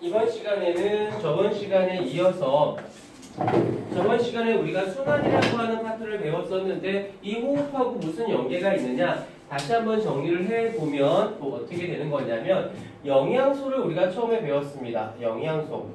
이번 시간에는 저번 시간에 이어서 저번 시간에 우리가 순환이라고 하는 파트를 배웠었는데 이 호흡하고 무슨 연계가 있느냐 다시 한번 정리를 해보면 또 어떻게 되는 거냐면 영양소를 우리가 처음에 배웠습니다. 영양소.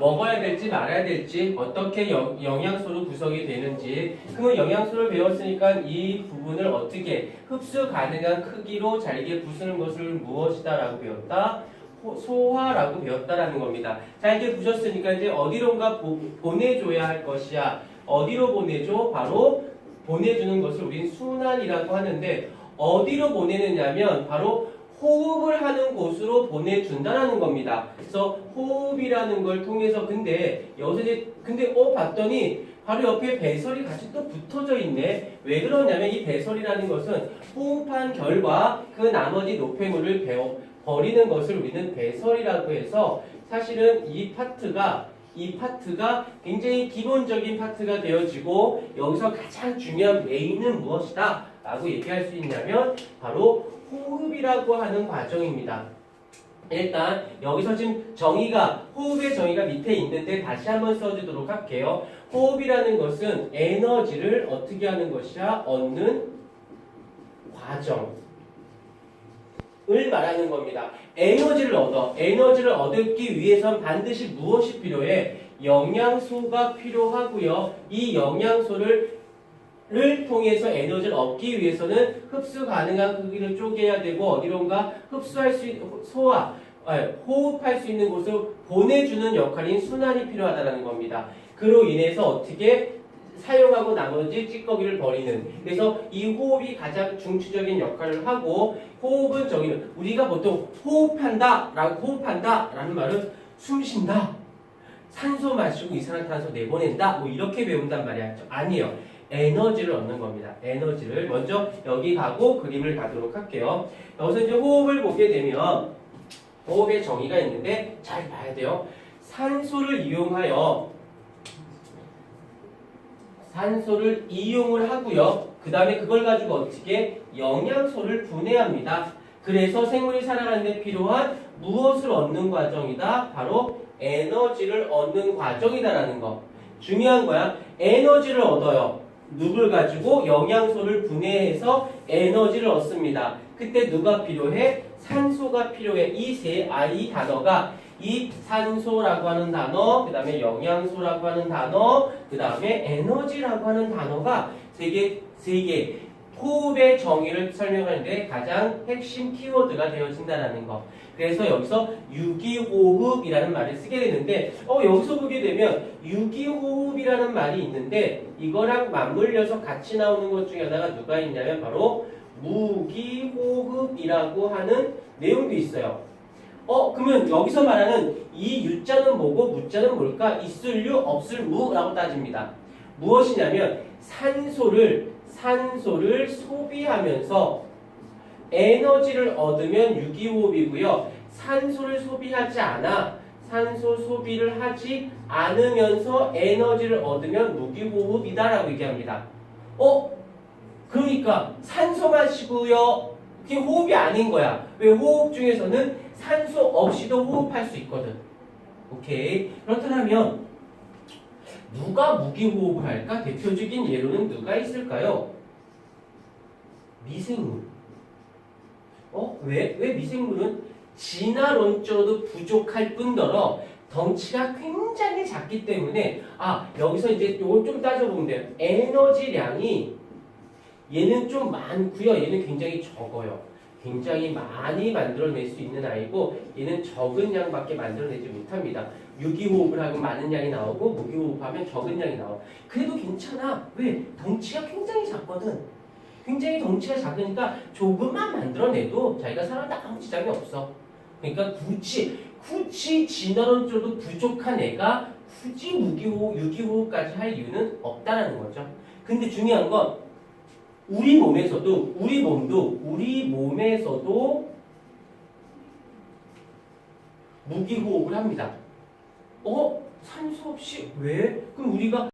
먹어야 될지 말아야 될지 어떻게 영, 영양소로 구성이 되는지. 그러면 영양소를 배웠으니까 이 부분을 어떻게 흡수 가능한 크기로 잘게 부수는 것을 무엇이다 라고 배웠다? 호- 소화라고 배웠다라는 겁니다 자 이게 부셨으니까 이제 어디론가 보, 보내줘야 할 것이야 어디로 보내줘 바로 보내주는 것을 우린 순환이라고 하는데 어디로 보내느냐면 바로 호흡을 하는 곳으로 보내준다라는 겁니다. 그래서 호흡이라는 걸 통해서 근데 여기서 이제 근데 어 봤더니 바로 옆에 배설이 같이 또 붙어져 있네. 왜 그러냐면 이 배설이라는 것은 호흡한 결과 그 나머지 노폐물을 배워 버리는 것을 우리는 배설이라고 해서 사실은 이 파트가 이 파트가 굉장히 기본적인 파트가 되어지고 여기서 가장 중요한 메인은 무엇이다? 라고 얘기할 수 있냐면 바로 호흡이라고 하는 과정입니다. 일단 여기서 지금 정의가 호흡의 정의가 밑에 있는데 다시 한번 써주도록 할게요. 호흡이라는 것은 에너지를 어떻게 하는 것이야? 얻는 과정. 을 말하는 겁니다. 에너지를 얻어. 에너지를 얻기 위해선 반드시 무엇이 필요해? 영양소가 필요하고요. 이 영양소를 를 통해서 에너지를 얻기 위해서는 흡수 가능한 크기를 쪼개야 되고 어디론가 흡수할 수 있, 소화, 아니, 호흡할 수 있는 곳으로 보내주는 역할인 순환이 필요하다는 겁니다. 그로 인해서 어떻게 사용하고 나머지 찌꺼기를 버리는 그래서 이 호흡이 가장 중추적인 역할을 하고 호흡은 저기는 우리가 보통 호흡한다 라고 호흡한다 라는 말은 숨 쉰다 산소 마시고 이산화탄소 내보낸다 뭐 이렇게 배운단 말이야 아니에요 에너지를 얻는 겁니다. 에너지를 먼저 여기 가고 그림을 가도록 할게요. 여기서 이제 호흡을 보게 되면 호흡의 정의가 있는데 잘 봐야 돼요. 산소를 이용하여 산소를 이용을 하고요. 그 다음에 그걸 가지고 어떻게 영양소를 분해합니다. 그래서 생물이 살아가는 데 필요한 무엇을 얻는 과정이다? 바로 에너지를 얻는 과정이다라는 거. 중요한 거야. 에너지를 얻어요. 누굴 가지고 영양소를 분해해서 에너지를 얻습니다. 그때 누가 필요해? 산소가 필요해. 이 세 아이 단어가 이 산소라고 하는 단어, 그 다음에 영양소라고 하는 단어, 그 다음에 에너지라고 하는 단어가 세 개, 세 개. 호흡의 정의를 설명하는데 가장 핵심 키워드가 되어진다는 거. 그래서 여기서 유기호흡이라는 말을 쓰게 되는데, 어, 여기서 보게 되면 유기호흡이라는 말이 있는데, 이거랑 맞물려서 같이 나오는 것 중에 하나가 누가 있냐면 바로 무기호흡이라고 하는 내용도 있어요. 어, 그러면 여기서 말하는 이 유자는 뭐고 무자는 뭘까? 있을 유, 없을 무라고 따집니다. 무엇이냐면 산소를 산소를 소비하면서 에너지를 얻으면 유기호흡이고요. 산소를 소비하지 않아 산소 소비를 하지 않으면서 에너지를 얻으면 무기호흡이다라고 얘기합니다. 어? 그러니까 산소 마시고요. 그게 호흡이 아닌 거야. 왜 호흡 중에서는 산소 없이도 호흡할 수 있거든. 오케이. 그렇다면 누가 무기호흡을 할까? 대표적인 예로는 누가 있을까요? 미생물. 어? 왜? 왜 미생물은 진화론적으로도 부족할 뿐더러 덩치가 굉장히 작기 때문에 아 여기서 이제 요걸 좀 따져보면 돼요. 에너지량이 얘는 좀 많고요. 얘는 굉장히 적어요. 굉장히 많이 만들어낼 수 있는 아이고 얘는 적은 양밖에 만들어내지 못합니다. 유기호흡을 하면 많은 양이 나오고 무기호흡하면 적은 양이 나와. 그래도 괜찮아. 왜? 덩치가 굉장히 작거든. 굉장히 덩치가 작으니까 조금만 만들어내도 자기가 살아도 아무 지장이 없어. 그러니까 굳이 굳이 진화론적으로 부족한 애가 굳이 무기호흡, 유기호흡까지 할 이유는 없다라는 거죠. 근데 중요한 건 우리 몸에서도 우리 몸도 우리 몸에서도 무기호흡을 합니다. 어? 산소 없이 왜? 그럼 우리가